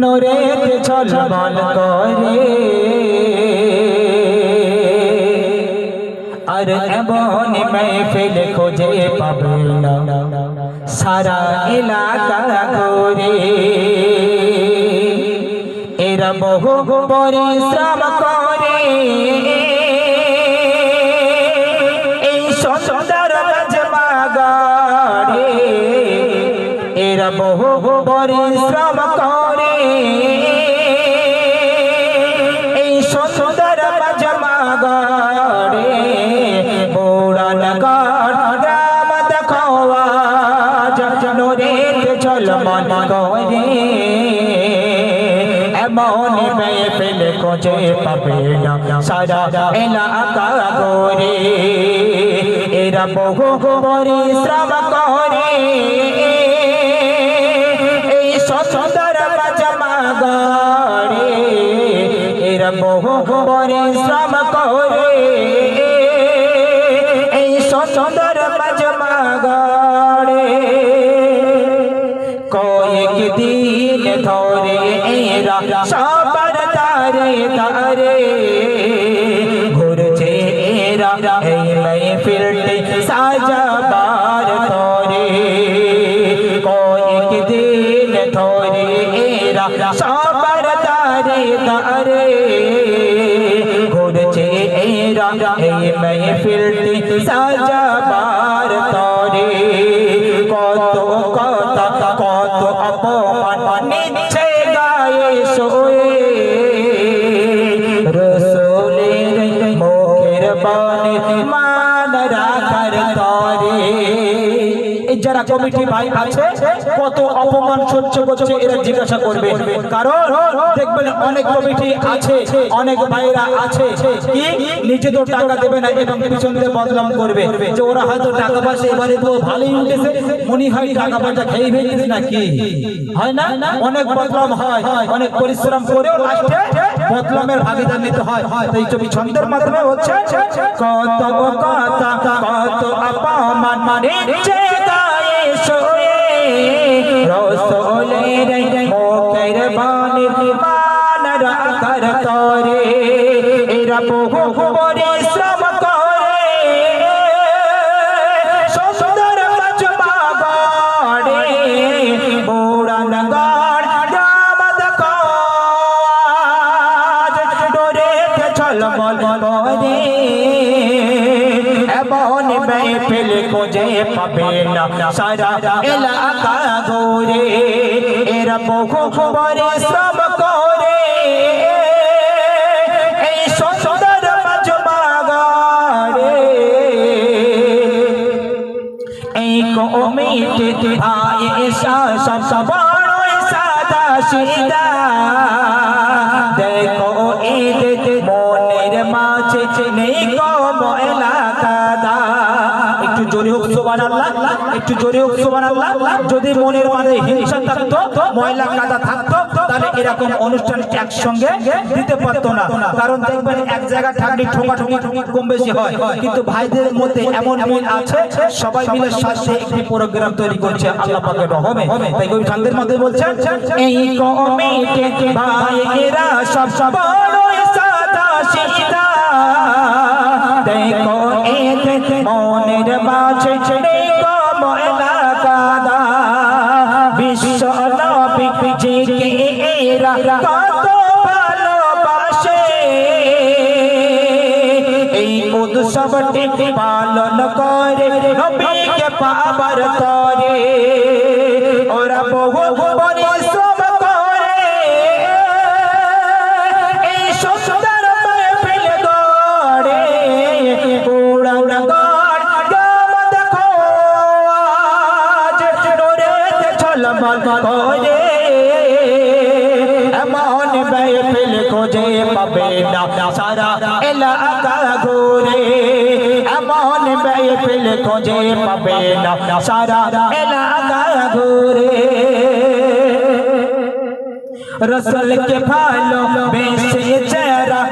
নোরে ছলমল করে। আর এমন মেহফিল খোঁজে পাবে না। সারা এলাকা করে এরা বহু পরিশ্রম করে বহু পরিশ্রম করে। এই সুন্দর মজমা গাড়ে পুরান গাড় দেখোয়া জনোরে চল মন করে। এমন মেহফিল খোঁজে পাবে না, সারা এলাকা করে এরা বহু পরিশ্রম করে। পরিশ্রম করে এই সুন্দর মজমা গড়ে কয়েক দিন ধরে এরা সবার তারে তারে ঘুরছে এরা, এই মেহফিলটি সাজাবার তরে কয়েক দিন ধরে এরা সবার তারে তারে এই মেহফিলটি সাজাবার এই কমিটি ভাই আছে, কত অপমান সহ্য করছে এরা জিজ্ঞাসা করবে। কারণ দেখবেন অনেক কমিটি আছে, অনেক ভাইরা আছে কি নিজে তো টাকা দেবে না এবং পিছন দিয়ে বদনাম করবে। যে ওরা হয়তো টাকা পয়সা এবারে তো ভালোই উঠেছে, মনে হয় টাকা পয়সা খেয়ে ফেলতেছে নাকি হয় না? অনেক বদনাম হয়, অনেক পরিশ্রম করেও লাস্টে বদনামের ভাগিদার নিতে হয়। এই ছবি ছন্দের মাধ্যমে হচ্ছে, কত কথা কত অপমান মানে তরে। এরা বহু পরিশ্রম এমন মেহফিল খোঁজে পাবে না। সারা এলাকা ঘুরে এরা বহু পরিশ্রম করে। এই সুন্দর মজমা গড়ে এই কমিটি ভাই সব বড় সাদা সিদা। দেখো ঈদ মনের মাঝে নেই গো ময়লা একটু জোরে সুবহান আল্লাহ একটু জোরে সুবহান আল্লাহ যদি মনের মাঝে হিংসা থাকতো, ময়লা কাদা থাকতো, তাহলে এরকম অনুষ্ঠান একসঙ্গে দিতে পারতো না। কারণ দেখবেন এক জায়গায় থাকলে ঠোকাঠুকি কম বেশি হয়। কিন্তু ভাইদের মধ্যে এমন মিল আছে, সবাই মিলে সাথে একটি প্রোগ্রাম তৈরি করছে আল্লাহ পাকের রহমে। তাই কবি ঠান্ডের মধ্যে বলছেন, এই কমিটি ভাইয়েরা সব সব সাদা জিকে এরা কত ভালোবাসে এই উৎসবটি পালন করে নবীকে পাবার তরে ওরা বহু সলমত করে এমন বেফিল খোঁজে পাবে না সারা এলাকা ঘুরে। এমন বেফিল খোঁজে পাবে না সারা এলাকা ঘুরে। রসল কে ভালো বেশি চেহারা